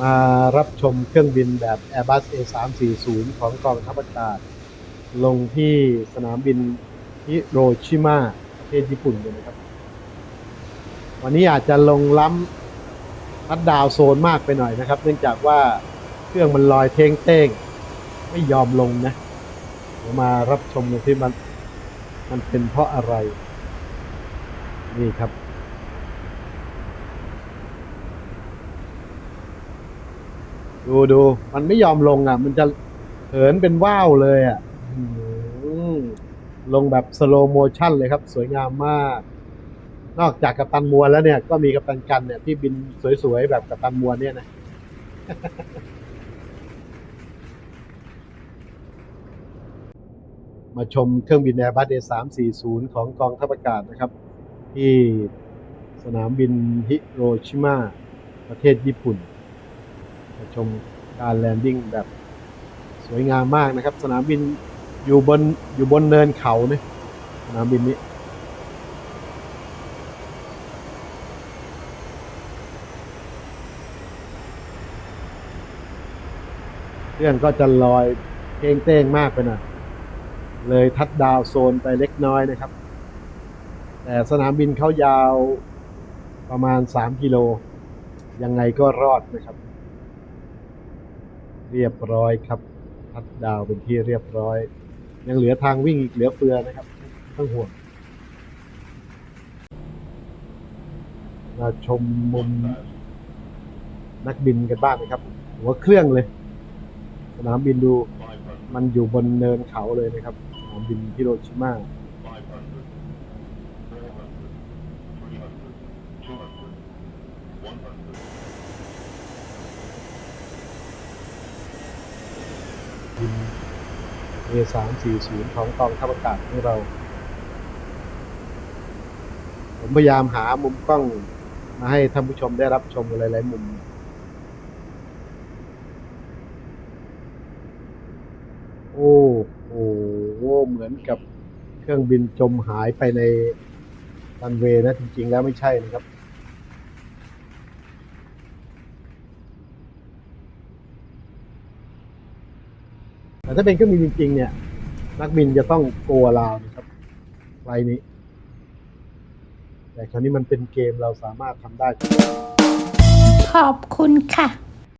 มารับชมเครื่องบินแบบ Airbus A340 ของกองทัพอากาศ ลงที่สนามบินฮิโรชิมาประเทศญี่ปุ่นกันนะครับ วันนี้อาจจะลงล้ำพัดดาวโซนมากไปหน่อยนะครับ เนื่องจากว่าเครื่องมันลอยเท้งเต้งไม่ยอมลงนะเดี๋ยวมารับชมกันที่มัน มันเป็นเพราะอะไร นี่ครับ ดูดูมันไม่ยอมลงอะ มันจะเหินเป็นว่าวเลยอะลงแบบสโลโมชั่นเลยครับ สวยงามมาก นอกจากกัปตันมัวแล้วเนี่ย ก็มีกัปตันกันเนี่ยที่บินสวยๆแบบกัปตันมัวเนี่ยนะมาชมเครื่องบิน Airbus A340 ของกองทัพอากาศนะครับ ที่สนามบินฮิโรชิมาประเทศญี่ปุ่น ชมการแลนดิ้งแบบสวยงามมากนะครับ สนามบินอยู่บนอยู่บนเนินเขาเนี่ยสนามบินนี้เครื่องก็จะลอยเก้งเต้งมากไปหน่อยเลยทัดดาวโซนไปเล็กน้อยนะครับ แต่สนามบินเขายาวประมาณ 3 กิโล ยังไงก็รอดนะครับ เรียบร้อยครับทัดดาวเป็นที่เรียบร้อย ยังเหลือทางวิ่งอีกเหลือเฟือนะครับต้องห่วงมาชมมุมนักบินกันบ้างนะครับ หัวเครื่องเลย สนามบินดูมันอยู่บนเนินเขาเลยนะครับ สนามบินฮิโรชิมา บิน A340 ของกองทัพอากาศของเรา ผมพยายามหามุมกล้องมาให้ท่านผู้ชมได้รับชมกันหลาย ๆ มุมโอ้โหเหมือนกับเครื่องบินจมหายไปในรันเวย์นะ จริง ๆ แล้วไม่ใช่นะครับ แต่ถ้าเป็นเครื่องบินจริง ๆ เนี่ย นักบินจะต้องโกลาวนะครับไฟล์นี้ แต่คราวนี้มันเป็นเกมเราสามารถทำได้ ขอบคุณค่ะ